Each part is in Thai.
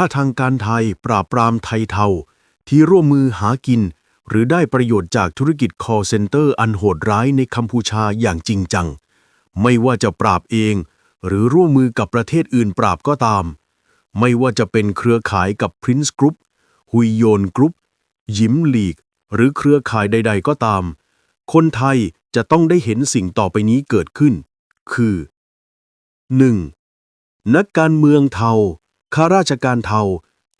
ถ้าทางการไทยปราบปรามไทยเทาที่ร่วมมือหากิน หรือได้ประโยชน์จากธุรกิจ call center อันโหดร้ายในกัมพูชาอย่างจริงจัง ไม่ว่าจะปราบเอง หรือร่วมมือกับประเทศอื่นปราบก็ตาม ไม่ว่าจะเป็นเครือข่ายกับ Prince Group ฮุยโยนกรุ๊ป ยิมลีก หรือเครือข่ายใด ๆ ก็ตาม คนไทยจะต้องได้เห็นสิ่งต่อไปนี้เกิดขึ้น คือ 1. นักการเมืองเทา ข้าราชการเทา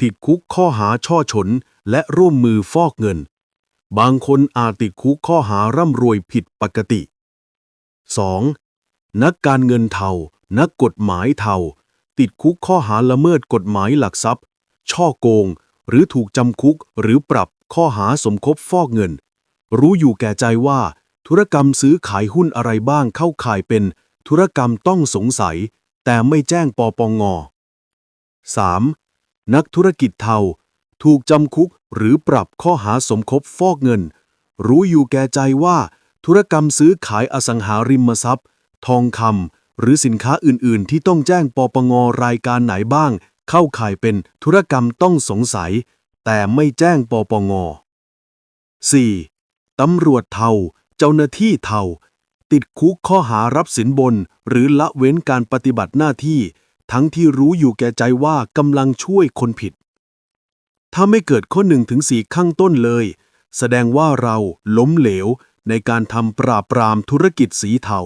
ติดคุกข้อหาช่อฉนและร่วมมือฟอกเงิน บางคนอาจติดคุกข้อหาร่ำรวยผิดปกติ 2. นักการเงินเทา นักกฎหมายเทา ติดคุกข้อหาละเมิดกฎหมายหลักทรัพย์ ช่อโกง หรือถูกจำคุกหรือปรับข้อหาสมคบฟอกเงิน รู้อยู่แก่ใจว่า ธุรกรรมซื้อขายหุ้นอะไรบ้างเข้าข่ายเป็น ธุรกรรมต้องสงสัย แต่ไม่แจ้งปปง 3. นักธุรกิจเทา ถูกจำคุกหรือปรับข้อหาสมคบฟอกเงิน รู้อยู่แก่ใจว่า ธุรกรรมซื้อขายอสังหาริมทรัพย์ ทองคำหรือสินค้าอื่น ๆ ที่ต้องแจ้งปปงรายการไหนบ้าง เข้าข่ายเป็นธุรกรรมต้องสงสัย แต่ไม่แจ้งปปง 4. ตำรวจเทา เจ้าหน้าที่เทา ติดคุกข้อหารับสินบน หรือละเว้นการปฏิบัติหน้าที่ ทั้งที่รู้อยู่แก่ใจว่ากำลังช่วยคนผิด ถ้าไม่เกิดข้อหนึ่งถึงสี่ข้างต้นเลย แสดงว่าเราล้มเหลวในการทำปราบปรามธุรกิจสีเทา